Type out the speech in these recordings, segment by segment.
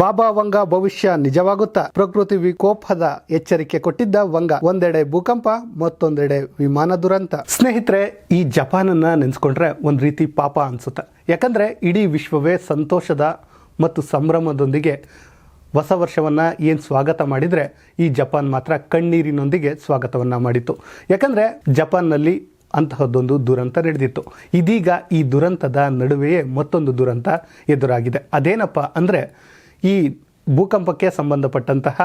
ಬಾಬಾ ವಂಗ ಭವಿಷ್ಯ ನಿಜವಾಗುತ್ತಾ? ಪ್ರಕೃತಿ ವಿಕೋಪದ ಎಚ್ಚರಿಕೆ ಕೊಟ್ಟಿದ್ದ ವಂಗ. ಒಂದೆಡೆ ಭೂಕಂಪ, ಮತ್ತೊಂದೆಡೆ ವಿಮಾನ ದುರಂತ. ಸ್ನೇಹಿತರೆ, ಈ ಜಪಾನನ್ನ ನೆನೆಸ್ಕೊಂಡ್ರೆ ಒಂದು ರೀತಿ ಪಾಪ ಅನ್ಸುತ್ತೆ. ಯಾಕಂದ್ರೆ ಇಡೀ ವಿಶ್ವವೇ ಸಂತೋಷದ ಮತ್ತು ಸಂಭ್ರಮದೊಂದಿಗೆ ಹೊಸ ವರ್ಷವನ್ನು ಏನು ಸ್ವಾಗತ ಮಾಡಿದರೆ ಈ ಜಪಾನ್ ಮಾತ್ರ ಕಣ್ಣೀರಿನೊಂದಿಗೆ ಸ್ವಾಗತವನ್ನು ಮಾಡಿತ್ತು. ಯಾಕಂದರೆ ಜಪಾನ್ನಲ್ಲಿ ಅಂತಹದ್ದೊಂದು ದುರಂತ ನಡೆದಿತ್ತು. ಇದೀಗ ಈ ದುರಂತದ ನಡುವೆಯೇ ಮತ್ತೊಂದು ದುರಂತ ಎದುರಾಗಿದೆ. ಅದೇನಪ್ಪ ಅಂದರೆ ಈ ಭೂಕಂಪಕ್ಕೆ ಸಂಬಂಧಪಟ್ಟಂತಹ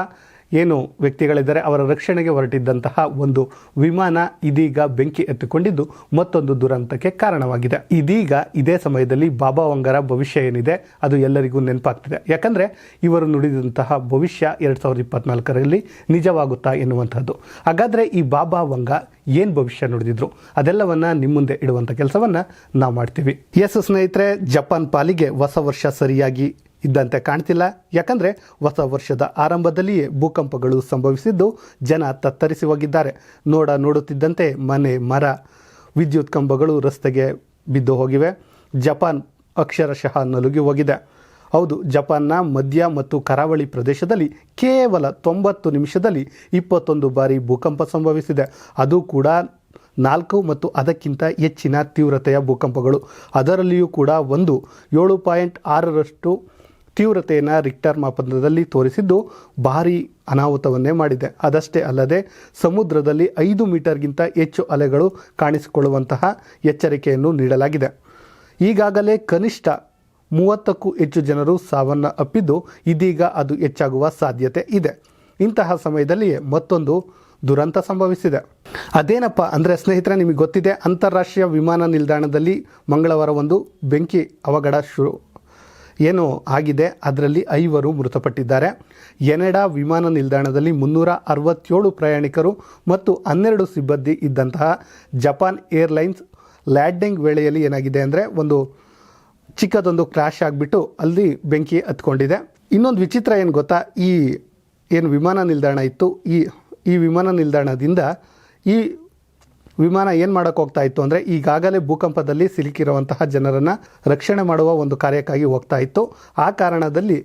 ಏನು ವ್ಯಕ್ತಿಗಳಿದ್ದಾರೆ, ಅವರ ರಕ್ಷಣೆಗೆ ಹೊರಟಿದ್ದಂತಹ ಒಂದು ವಿಮಾನ ಇದೀಗ ಬೆಂಕಿ ಎತ್ತಿಕೊಂಡಿದ್ದು ಮತ್ತೊಂದು ದುರಂತಕ್ಕೆ ಕಾರಣವಾಗಿದೆ. ಇದೀಗ ಇದೇ ಸಮಯದಲ್ಲಿ ಬಾಬಾ ವಂಗರ ಭವಿಷ್ಯ ಏನಿದೆ, ಅದು ಎಲ್ಲರಿಗೂ ನೆನಪಾಗ್ತಿದೆ. ಯಾಕಂದರೆ ಇವರು ನುಡಿದಂತಹ ಭವಿಷ್ಯ ಎರಡು ಸಾವಿರದ ಇಪ್ಪತ್ನಾಲ್ಕರಲ್ಲಿ ನಿಜವಾಗುತ್ತಾ ಎನ್ನುವಂಥದ್ದು ಹಾಗಾದರೆ ಈ ಬಾಬಾ ವಂಗ ಏನು ಭವಿಷ್ಯ ನುಡಿದಿದ್ರು? ಅದೆಲ್ಲವನ್ನು ನಿಮ್ಮ ಮುಂದೆ ಇಡುವಂಥ ಕೆಲಸವನ್ನು ನಾವು ಮಾಡ್ತೀವಿ. ಎಸ್ ಸ್ನೇಹಿತರೆ, ಜಪಾನ್ ಪಾಲಿಗೆ ಹೊಸ ವರ್ಷ ಸರಿಯಾಗಿ ಇದ್ದಂತೆ ಕಾಣ್ತಿಲ್ಲ. ಯಾಕಂದರೆ ಹೊಸ ವರ್ಷದ ಆರಂಭದಲ್ಲಿಯೇ ಭೂಕಂಪಗಳು ಸಂಭವಿಸಿದ್ದು ಜನ ತತ್ತರಿಸಿ ಹೋಗಿದ್ದಾರೆ. ನೋಡ ನೋಡುತ್ತಿದ್ದಂತೆ ಮನೆ, ಮರ, ವಿದ್ಯುತ್ ಕಂಬಗಳು ರಸ್ತೆಗೆ ಬಿದ್ದು ಹೋಗಿವೆ. ಜಪಾನ್ ಅಕ್ಷರಶಃ ನಲುಗಿ ಹೋಗಿದೆ. ಹೌದು, ಜಪಾನ್ನ ಮಧ್ಯ ಮತ್ತು ಕರಾವಳಿ ಪ್ರದೇಶದಲ್ಲಿ ಕೇವಲ ತೊಂಬತ್ತು ನಿಮಿಷದಲ್ಲಿ ಇಪ್ಪತ್ತೊಂದು ಬಾರಿ ಭೂಕಂಪ ಸಂಭವಿಸಿದೆ. ಅದು ಕೂಡ ನಾಲ್ಕು ಮತ್ತು ಅದಕ್ಕಿಂತ ಹೆಚ್ಚಿನ ತೀವ್ರತೆಯ ಭೂಕಂಪಗಳು. ಅದರಲ್ಲಿಯೂ ಕೂಡ ಒಂದು ಏಳು ಪಾಯಿಂಟ್ ಆರರಷ್ಟು ತೀವ್ರತೆಯನ್ನು ರಿಕ್ಟರ್ ಮಾಪನದಲ್ಲಿ ತೋರಿಸಿದ್ದು ಭಾರೀ ಅನಾಹುತವನ್ನೇ ಮಾಡಿದೆ. ಅದಷ್ಟೇ ಅಲ್ಲದೆ ಸಮುದ್ರದಲ್ಲಿ ಐದು ಮೀಟರ್ಗಿಂತ ಹೆಚ್ಚು ಅಲೆಗಳು ಕಾಣಿಸಿಕೊಳ್ಳುವಂತಹ ಎಚ್ಚರಿಕೆಯನ್ನು ನೀಡಲಾಗಿದೆ. ಈಗಾಗಲೇ ಕನಿಷ್ಠ ಮೂವತ್ತಕ್ಕೂ ಹೆಚ್ಚು ಜನರು ಸಾವನ್ನ ಅಪ್ಪಿದ್ದು ಇದೀಗ ಅದು ಹೆಚ್ಚಾಗುವ ಸಾಧ್ಯತೆ ಇದೆ. ಇಂತಹ ಸಮಯದಲ್ಲಿಯೇ ಮತ್ತೊಂದು ದುರಂತ ಸಂಭವಿಸಿದೆ. ಅದೇನಪ್ಪ ಅಂದರೆ ಸ್ನೇಹಿತರೆ ನಿಮಗೆ ಗೊತ್ತಿದೆ, ಅಂತಾರಾಷ್ಟ್ರೀಯ ವಿಮಾನ ನಿಲ್ದಾಣದಲ್ಲಿ ಮಂಗಳವಾರ ಒಂದು ಬೆಂಕಿ ಅವಘಡ ಶುರು ಏನು ಆಗಿದೆ, ಅದರಲ್ಲಿ ಐವರು ಮೃತಪಟ್ಟಿದ್ದಾರೆ. ಎನೆಡಾ ವಿಮಾನ ನಿಲ್ದಾಣದಲ್ಲಿ ಮುನ್ನೂರ ಅರವತ್ತೇಳು ಪ್ರಯಾಣಿಕರು ಮತ್ತು ಹನ್ನೆರಡು ಸಿಬ್ಬಂದಿ ಇದ್ದಂತಹ ಜಪಾನ್ ಏರ್ಲೈನ್ಸ್ ಲ್ಯಾಂಡಿಂಗ್ ವೇಳೆಯಲ್ಲಿ ಏನಾಗಿದೆ ಅಂದರೆ ಒಂದು ಚಿಕ್ಕದೊಂದು ಕ್ರ್ಯಾಶ್ ಆಗಿಬಿಟ್ಟು ಅಲ್ಲಿ ಬೆಂಕಿ ಹತ್ಕೊಂಡಿದೆ. ಇನ್ನೊಂದು ವಿಚಿತ್ರ ಏನು ಗೊತ್ತಾ, ಈ ಏನು ವಿಮಾನ ನಿಲ್ದಾಣ ಇತ್ತು, ಈ ಈ ವಿಮಾನ ನಿಲ್ದಾಣದಿಂದ ಈ ವಿಮಾನ ಏನು ಮಾಡೋಕ್ಕೆ ಹೋಗ್ತಾ ಇತ್ತು ಅಂದರೆ ಈಗಾಗಲೇ ಭೂಕಂಪದಲ್ಲಿ ಸಿಲುಕಿರುವಂತಹ ಜನರನ್ನು ರಕ್ಷಣೆ ಮಾಡುವ ಒಂದು ಕಾರ್ಯಕ್ಕಾಗಿ ಹೋಗ್ತಾ ಇತ್ತು. ಆ ಕಾರಣದಲ್ಲಿ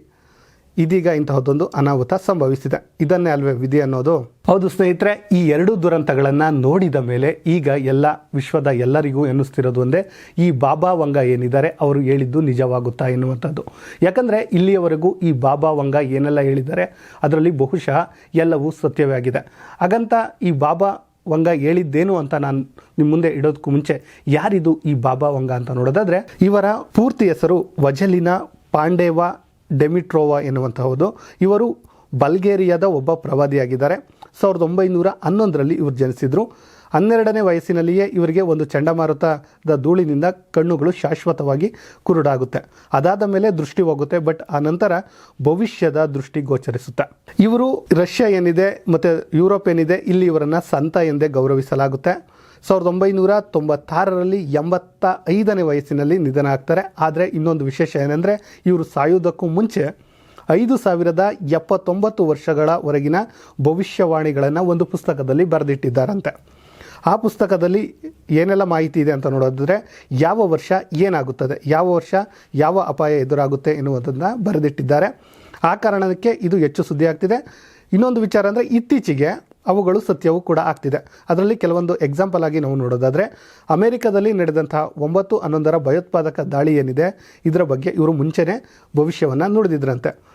ಇದೀಗ ಇಂತಹದ್ದೊಂದು ಅನಾಹುತ ಸಂಭವಿಸಿದೆ. ಇದನ್ನೇ ಅಲ್ವೇ ವಿಧಿ ಅನ್ನೋದು. ಹೌದು ಸ್ನೇಹಿತರೆ, ಈ ಎರಡು ದುರಂತಗಳನ್ನು ನೋಡಿದ ಮೇಲೆ ಈಗ ಎಲ್ಲ ವಿಶ್ವದ ಎಲ್ಲರಿಗೂ ಎನ್ನಿಸ್ತಿರೋದು ಒಂದೇ, ಈ ಬಾಬಾ ವಂಗ ಏನಿದ್ದಾರೆ ಅವರು ಹೇಳಿದ್ದು ನಿಜವಾಗುತ್ತಾ ಎನ್ನುವಂಥದ್ದು. ಯಾಕಂದರೆ ಇಲ್ಲಿಯವರೆಗೂ ಈ ಬಾಬಾ ವಂಗ ಏನೆಲ್ಲ ಹೇಳಿದ್ದಾರೆ, ಅದರಲ್ಲಿ ಬಹುಶಃ ಎಲ್ಲವೂ ಸತ್ಯವೇ ಆಗಿದೆ ಹಾಗಂತ ಈ ಬಾಬಾ ವಂಗ ಹೇಳಿದ್ದೇನು ಅಂತ ನಾನು ನಿಮ್ಮ ಮುಂದೆ ಇಡೋದಕ್ಕೂ ಮುಂಚೆ, ಯಾರಿದು ಈ ಬಾಬಾ ವಂಗ ಅಂತ ನೋಡೋದಾದರೆ, ಇವರ ಪೂರ್ತಿ ಹೆಸರು ವಜಲಿನಾ ಪಾಂಡೇವ ಡೆಮಿಟ್ರೋವಾ ಎನ್ನುವಂತಹದ್ದು ಇವರು ಬಲ್ಗೇರಿಯಾದ ಒಬ್ಬ ಪ್ರವಾದಿಯಾಗಿದ್ದಾರೆ. ಸಾವಿರದ ಒಂಬೈನೂರ ಹನ್ನೊಂದರಲ್ಲಿ ಇವರು ಜನಿಸಿದರು. ಹನ್ನೆರಡನೇ ವಯಸ್ಸಿನಲ್ಲಿಯೇ ಇವರಿಗೆ ಒಂದು ಚಂಡಮಾರುತದ ಧೂಳಿನಿಂದ ಕಣ್ಣುಗಳು ಶಾಶ್ವತವಾಗಿ ಕುರುಡಾಗುತ್ತೆ. ಅದಾದ ಮೇಲೆ ದೃಷ್ಟಿ ಹೋಗುತ್ತೆ, ಬಟ್ ಆ ನಂತರ ಭವಿಷ್ಯದ ದೃಷ್ಟಿ ಗೋಚರಿಸುತ್ತೆ. ಇವರು ರಷ್ಯಾ ಏನಿದೆ ಮತ್ತು ಯುರೋಪ್ ಏನಿದೆ, ಇಲ್ಲಿ ಇವರನ್ನು ಸಂತ ಎಂದೇ ಗೌರವಿಸಲಾಗುತ್ತೆ. ಸಾವಿರದ ಒಂಬೈನೂರ ತೊಂಬತ್ತಾರರಲ್ಲಿ ಎಂಬತ್ತ ಐದನೇ ವಯಸ್ಸಿನಲ್ಲಿ ನಿಧನ ಆಗ್ತಾರೆ. ಆದರೆ ಇನ್ನೊಂದು ವಿಶೇಷ ಏನಂದರೆ, ಇವರು ಸಾಯುವುದಕ್ಕೂ ಮುಂಚೆ ಐದು ಸಾವಿರದ ಎಪ್ಪತ್ತೊಂಬತ್ತು ವರ್ಷಗಳವರೆಗಿನ ಭವಿಷ್ಯವಾಣಿಗಳನ್ನು ಒಂದು ಪುಸ್ತಕದಲ್ಲಿ ಬರೆದಿಟ್ಟಿದ್ದಾರಂತೆ. ಆ ಪುಸ್ತಕದಲ್ಲಿ ಏನೆಲ್ಲ ಮಾಹಿತಿ ಇದೆ ಅಂತ ನೋಡೋದಿದ್ರೆ, ಯಾವ ವರ್ಷ ಏನಾಗುತ್ತದೆ, ಯಾವ ವರ್ಷ ಯಾವ ಅಪಾಯ ಎದುರಾಗುತ್ತೆ ಎನ್ನುವುದನ್ನು ಬರೆದಿಟ್ಟಿದ್ದಾರೆ. ಆ ಕಾರಣಕ್ಕೆ ಇದು ಹೆಚ್ಚು ಸುದ್ದಿ ಆಗ್ತಿದೆ. ಇನ್ನೊಂದು ವಿಚಾರ ಅಂದರೆ, ಇತ್ತೀಚೆಗೆ ಅವುಗಳು ಸತ್ಯವೂ ಕೂಡ ಆಗ್ತಿದೆ. ಅದರಲ್ಲಿ ಕೆಲವೊಂದು ಎಕ್ಸಾಂಪಲ್ ಆಗಿ ನಾವು ನೋಡೋದಾದರೆ, ಅಮೆರಿಕದಲ್ಲಿ ನಡೆದಂತಹ ಒಂಬತ್ತು ಹನ್ನೊಂದರ ಭಯೋತ್ಪಾದಕ ದಾಳಿ ಏನಿದೆ, ಇದರ ಬಗ್ಗೆ ಇವರು ಮುಂಚೆನೇ ಭವಿಷ್ಯವನ್ನು ನುಡಿದಿದ್ರಂತೆ.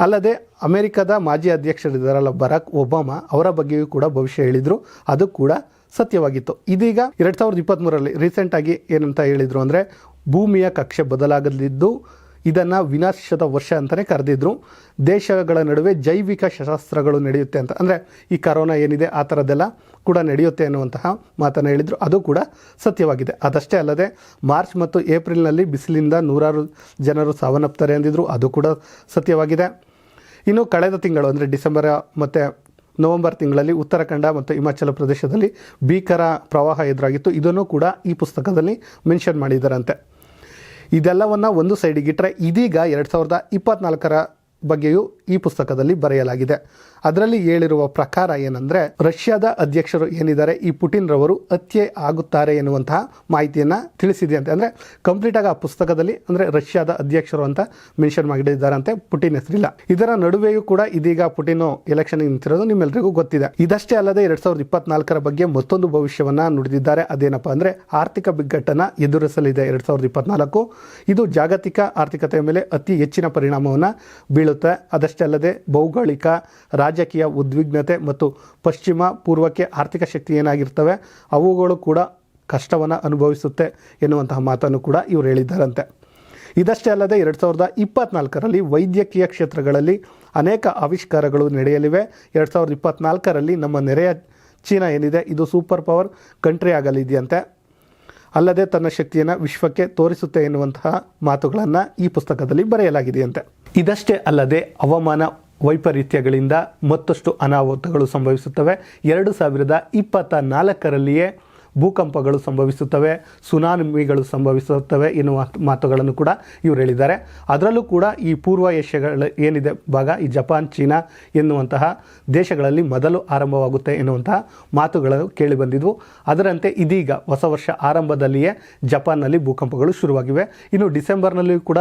ಅಲ್ಲದೆ, ಅಮೆರಿಕದ ಮಾಜಿ ಅಧ್ಯಕ್ಷರಿದ್ದಾರಲ್ಲ ಬರಾಕ್ ಒಬಾಮಾ, ಅವರ ಬಗ್ಗೆಯೂ ಕೂಡ ಭವಿಷ್ಯ ಹೇಳಿದರು. ಅದು ಕೂಡ ಸತ್ಯವಾಗಿತ್ತು. ಇದೀಗ ಎರಡು ಸಾವಿರದ ಇಪ್ಪತ್ತ್ಮೂರರಲ್ಲಿ ರೀಸೆಂಟಾಗಿ ಏನಂತ ಹೇಳಿದರು ಅಂದರೆ ಭೂಮಿಯ ಕಕ್ಷೆ ಬದಲಾಗಲಿದ್ದು ಇದನ್ನು ವಿನಾಶದ ವರ್ಷ ಅಂತಲೇ ಕರೆದಿದ್ರು. ದೇಶಗಳ ನಡುವೆ ಜೈವಿಕ ಶಸ್ತ್ರಾಸ್ತ್ರಗಳು ನಡೆಯುತ್ತೆ ಅಂತ. ಅಂದರೆ ಈ ಕರೋನಾ ಏನಿದೆ, ಆ ಥರದ್ದೆಲ್ಲ ಕೂಡ ನಡೆಯುತ್ತೆ ಅನ್ನುವಂತಹ ಮಾತನ್ನು ಹೇಳಿದರು. ಅದು ಕೂಡ ಸತ್ಯವಾಗಿದೆ. ಅದಷ್ಟೇ ಅಲ್ಲದೆ, ಮಾರ್ಚ್ ಮತ್ತು ಏಪ್ರಿಲ್ನಲ್ಲಿ ಬಿಸಿಲಿಂದ ನೂರಾರು ಜನರು ಸಾವನ್ನಪ್ತಾರೆ ಅಂದಿದ್ರು. ಅದು ಕೂಡ ಸತ್ಯವಾಗಿದೆ. ಇನ್ನು ಕಳೆದ ತಿಂಗಳು, ಅಂದರೆ ಡಿಸೆಂಬರ್ ಮತ್ತು ನವೆಂಬರ್ ತಿಂಗಳಲ್ಲಿ ಉತ್ತರಾಖಂಡ ಮತ್ತು ಹಿಮಾಚಲ ಪ್ರದೇಶದಲ್ಲಿ ಭೀಕರ ಪ್ರವಾಹ ಎದುರಾಗಿತ್ತು. ಇದನ್ನು ಕೂಡ ಈ ಪುಸ್ತಕದಲ್ಲಿ ಮೆನ್ಷನ್ ಮಾಡಿದ್ದಾರಂತೆ ಇದೆಲ್ಲವನ್ನು ಒಂದು ಸೈಡಿಗಿಟ್ಟರೆ ಇದೀಗ ಎರಡು ಸಾವಿರದ ಇಪ್ಪತ್ನಾಲ್ಕರ ಬಗ್ಗೆಯೂ ಈ ಪುಸ್ತಕದಲ್ಲಿ ಬರೆಯಲಾಗಿದೆ. ಅದರಲ್ಲಿ ಹೇಳಿರುವ ಪ್ರಕಾರ ಏನಂದ್ರೆ, ರಷ್ಯಾದ ಅಧ್ಯಕ್ಷರು ಏನಿದ್ದಾರೆ, ಈ ಪುಟಿನ್ ರವರು ಹತ್ಯೆ ಆಗುತ್ತಾರೆ ಎನ್ನುವಂತಹ ಮಾಹಿತಿಯನ್ನ ತಿಳಿಸಿದೆ ಅಂತ. ಅಂದ್ರೆ ಕಂಪ್ಲೀಟ್ ಆಗಿ ಆ ಪುಸ್ತಕದಲ್ಲಿ ಅಂದ್ರೆ ರಷ್ಯಾದ ಅಧ್ಯಕ್ಷರು ಅಂತ ಮೆನ್ಷನ್ ಮಾಡಿದ್ದಾರಂತೆ ಪುಟಿನ್ ಹೆಸರಿಲ್ಲ. ಇದರ ನಡುವೆಯೂ ಕೂಡ ಇದೀಗ ಪುಟಿನ್ ಎಲೆಕ್ಷನ್ ನಿಂತಿರೋದು ನಿಮ್ಮೆಲ್ಲರಿಗೂ ಗೊತ್ತಿದೆ. ಇದಷ್ಟೇ ಅಲ್ಲದೆ ಎರಡ್ ಸಾವಿರದ ಇಪ್ಪತ್ನಾಲ್ಕರ ಬಗ್ಗೆ ಮತ್ತೊಂದು ಭವಿಷ್ಯವನ್ನ ನುಡಿದಿದ್ದಾರೆ. ಅದೇನಪ್ಪ ಅಂದ್ರೆ ಆರ್ಥಿಕ ಬಿಕ್ಕಟ್ಟನ್ನ ಎದುರಿಸಲಿದೆ ಎರಡ್ ಸಾವಿರದ ಇಪ್ಪತ್ನಾಲ್ಕು. ಇದು ಜಾಗತಿಕ ಆರ್ಥಿಕತೆಯ ಮೇಲೆ ಅತಿ ಹೆಚ್ಚಿನ ಪರಿಣಾಮವನ್ನು ಬೀಳುತ್ತೆ. ಅದಷ್ಟೇ ಅಲ್ಲದೆ ಭೌಗೋಳಿಕ ರಾಜಕೀಯ ಉದ್ವಿಗ್ನತೆ ಮತ್ತು ಪಶ್ಚಿಮ ಪೂರ್ವಕ್ಕೆ ಆರ್ಥಿಕ ಶಕ್ತಿ ಏನಾಗಿರ್ತವೆ, ಅವುಗಳು ಕೂಡ ಕಷ್ಟವನ್ನು ಅನುಭವಿಸುತ್ತೆ ಎನ್ನುವಂತಹ ಮಾತನ್ನು ಕೂಡ ಇವರು ಹೇಳಿದ್ದಾರಂತೆ. ಇದಷ್ಟೇ ಅಲ್ಲದೆ ಎರಡು ಸಾವಿರದ ಇಪ್ಪತ್ನಾಲ್ಕರಲ್ಲಿ ವೈದ್ಯಕೀಯ ಕ್ಷೇತ್ರಗಳಲ್ಲಿ ಅನೇಕ ಆವಿಷ್ಕಾರಗಳು ನಡೆಯಲಿವೆ. ಎರಡು ಸಾವಿರದ ಇಪ್ಪತ್ನಾಲ್ಕರಲ್ಲಿ ನಮ್ಮ ನೆರೆಯ ಚೀನಾ ಏನಿದೆ, ಇದು ಸೂಪರ್ ಪವರ್ ಕಂಟ್ರಿ ಆಗಲಿದೆಯಂತೆ. ಅಲ್ಲದೆ ತನ್ನ ಶಕ್ತಿಯನ್ನು ವಿಶ್ವಕ್ಕೆ ತೋರಿಸುತ್ತೆ ಎನ್ನುವಂತಹ ಮಾತುಗಳನ್ನು ಈ ಪುಸ್ತಕದಲ್ಲಿ ಬರೆಯಲಾಗಿದೆಯಂತೆ. ಇದಷ್ಟೇ ಅಲ್ಲದೆ ಹವಾಮಾನ ವೈಪರೀತ್ಯಗಳಿಂದ ಮತ್ತಷ್ಟು ಅನಾಹುತಗಳು ಸಂಭವಿಸುತ್ತವೆ. ಎರಡು ಸಾವಿರದ ಇಪ್ಪತ್ತ ನಾಲ್ಕರಲ್ಲಿಯೇ ಭೂಕಂಪಗಳು ಸಂಭವಿಸುತ್ತವೆ, ಸುನಾಮಿಗಳು ಸಂಭವಿಸುತ್ತವೆ ಎನ್ನುವ ಮಾತುಗಳನ್ನು ಕೂಡ ಇವರು ಹೇಳಿದ್ದಾರೆ. ಅದರಲ್ಲೂ ಕೂಡ ಈ ಪೂರ್ವ ಏಷ್ಯಾಗಳ ಏನಿದೆ ಭಾಗ, ಈ ಜಪಾನ್, ಚೀನಾ ಎನ್ನುವಂತಹ ದೇಶಗಳಲ್ಲಿ ಮೊದಲು ಆರಂಭವಾಗುತ್ತೆ ಎನ್ನುವಂತಹ ಮಾತುಗಳು ಕೇಳಿಬಂದಿದ್ವು ಅದರಂತೆ ಇದೀಗ ಹೊಸ ವರ್ಷ ಆರಂಭದಲ್ಲಿಯೇ ಜಪಾನ್ನಲ್ಲಿ ಭೂಕಂಪಗಳು ಶುರುವಾಗಿವೆ. ಇನ್ನು ಡಿಸೆಂಬರ್ನಲ್ಲಿಯೂ ಕೂಡ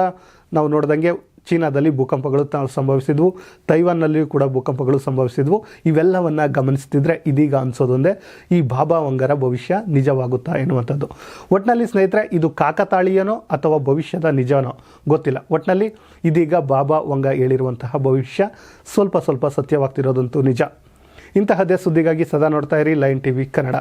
ನಾವು ನೋಡಿದಂಗೆ ಚೀನಾದಲ್ಲಿ ಭೂಕಂಪಗಳು ಸಂಭವಿಸಿದ್ವು. ತೈವಾನ್ನಲ್ಲಿಯೂ ಕೂಡ ಭೂಕಂಪಗಳು ಸಂಭವಿಸಿದ್ವು. ಇವೆಲ್ಲವನ್ನು ಗಮನಿಸ್ತಿದ್ರೆ ಇದೀಗ ಅನಿಸೋದೊಂದೇ ಈ ಬಾಬಾ ವಂಗರ ಭವಿಷ್ಯ ನಿಜವಾಗುತ್ತಾ ಎನ್ನುವಂಥದ್ದು. ಒಟ್ಟಿನಲ್ಲಿ ಸ್ನೇಹಿತರೆ, ಇದು ಕಾಕತಾಳೀಯನೋ ಅಥವಾ ಭವಿಷ್ಯದ ನಿಜನೋ ಗೊತ್ತಿಲ್ಲ. ಒಟ್ಟಿನಲ್ಲಿ ಇದೀಗ ಬಾಬಾ ವಂಗ ಹೇಳಿರುವಂತಹ ಭವಿಷ್ಯ ಸ್ವಲ್ಪ ಸ್ವಲ್ಪ ಸತ್ಯವಾಗ್ತಿರೋದಂತೂ ನಿಜ. ಇಂತಹದ್ದೇ ಸುದ್ದಿಗಾಗಿ ಸದಾ ನೋಡ್ತಾ ಇರಿ ಲೈನ್ ಟಿವಿ ಕನ್ನಡ.